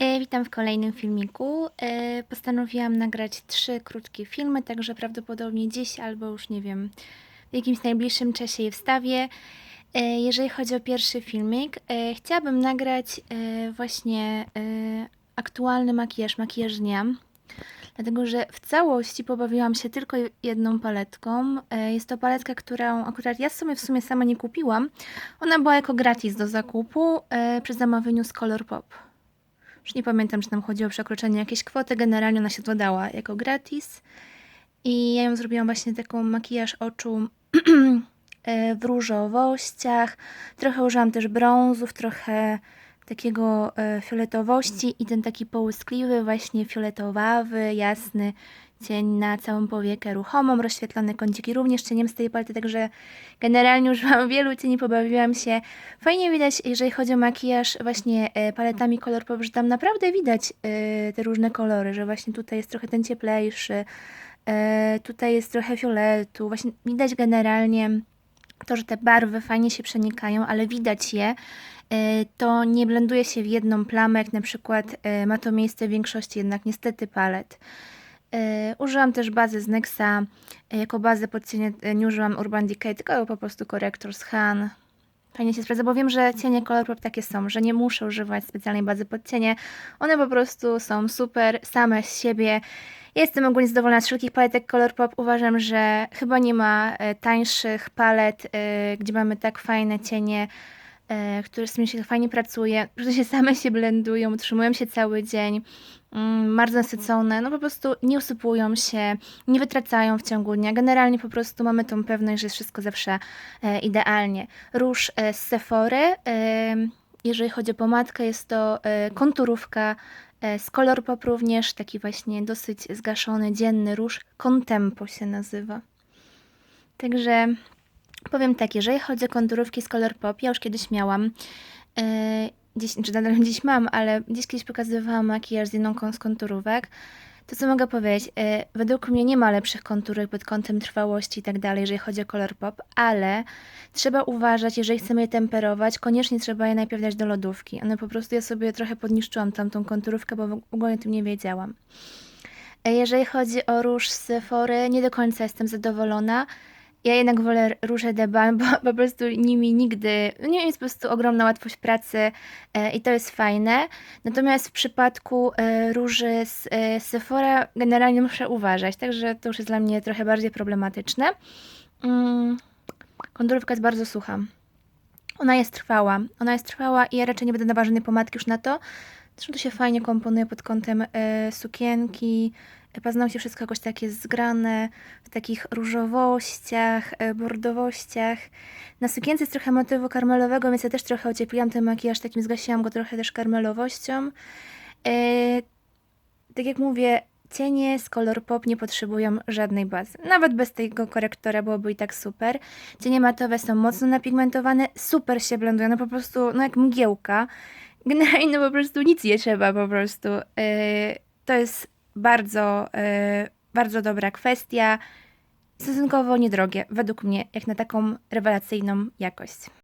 E, Witam w kolejnym filmiku. E, Postanowiłam nagrać trzy krótkie filmy, także prawdopodobnie dziś albo już nie wiem, w jakimś najbliższym czasie je wstawię. E, Jeżeli chodzi o pierwszy filmik, chciałabym nagrać właśnie aktualny makijaż, makijaż dnia. Dlatego, że w całości pobawiłam się tylko jedną paletką. Jest to paletka, którą akurat ja sobie w sumie sama nie kupiłam. Ona była jako gratis do zakupu przy zamawianiu z Colourpop. Już nie pamiętam, czy nam chodzi o przekroczenie jakiejś kwoty. Generalnie ona się dodała jako gratis. I ja ją zrobiłam właśnie taką makijaż oczu e, w różowościach. Trochę użyłam też brązów, trochę takiego e, fioletowości i ten taki połyskliwy, właśnie fioletowawy, jasny cień na całą powiekę ruchomą, rozświetlone kąciki również cieniem z tej palety, także generalnie użyłam wielu cieni, pobawiłam się. Fajnie widać, jeżeli chodzi o makijaż właśnie e, paletami Colourpop, że tam naprawdę widać e, te różne kolory, że właśnie tutaj jest trochę ten cieplejszy, tutaj jest trochę fioletu, właśnie widać generalnie to, że te barwy fajnie się przenikają, ale widać je, to nie blenduje się w jedną plamę, jak na przykład e, ma to miejsce w większości jednak niestety palet. E, Użyłam też bazy z Nexa, e, jako bazę pod cienie e, nie użyłam Urban Decay, tylko po prostu korektor z Han. Fajnie się sprawdza, bo wiem, że cienie Colourpop takie są, że nie muszę używać specjalnej bazy pod cienie. One po prostu są super, same z siebie. Jestem ogólnie zadowolona z wszelkich paletek Colourpop. Uważam, że chyba nie ma e, tańszych palet, e, gdzie mamy tak fajne cienie, e, które z którymi się fajnie pracuje, że się same się blendują, utrzymują się cały dzień, mm, bardzo nasycone, no po prostu nie usypują się, nie wytracają w ciągu dnia. Generalnie po prostu mamy tą pewność, że jest wszystko zawsze e, idealnie. Róż e, z Sephory, e, jeżeli chodzi o pomadkę, jest to konturówka z Colourpop również, taki właśnie dosyć zgaszony, dzienny róż, Contempo się nazywa. Także powiem tak, jeżeli chodzi o konturówki z Colourpop, ja już kiedyś miałam, e, gdzieś, czy nadal gdzieś mam, ale gdzieś kiedyś pokazywałam makijaż z jedną z konturówek, to co mogę powiedzieć, e, według mnie nie ma lepszych konturek pod kątem trwałości i tak dalej, jeżeli chodzi o Colourpop, ale trzeba uważać, jeżeli chcemy je temperować, koniecznie trzeba je najpierw dać do lodówki. One po prostu, ja sobie trochę podniszczyłam tamtą konturówkę, bo w ogóle o tym nie wiedziałam. E, Jeżeli chodzi o róż z Sephory, nie do końca jestem zadowolona. Ja jednak wolę róże de Balm, bo po prostu nimi nigdy, nie jest po prostu ogromna łatwość pracy e, i to jest fajne. Natomiast w przypadku e, róży z e, Sephora generalnie muszę uważać, także to już jest dla mnie trochę bardziej problematyczne. Mm, konturówka jest bardzo sucha. Ona jest trwała. Ona jest trwała i ja raczej nie będę dawała żadnej pomadki już na to. Zresztą to się fajnie komponuje pod kątem sukienki. E, Paznokcie wszystko jakoś takie zgrane, w takich różowościach, e, bordowościach. Na sukience jest trochę motywu karmelowego, więc ja też trochę ociepliłam ten makijaż, takim zgasiłam go trochę też karmelowością. E, tak jak mówię, cienie z Colourpop nie potrzebują żadnej bazy. Nawet bez tego korektora byłoby i tak super. Cienie matowe są mocno napigmentowane, super się blendują, no po prostu, no jak mgiełka. Generalnie no po prostu nic nie trzeba po prostu. Yy, to jest bardzo, yy, bardzo dobra kwestia. Stosunkowo niedrogie, według mnie, jak na taką rewelacyjną jakość.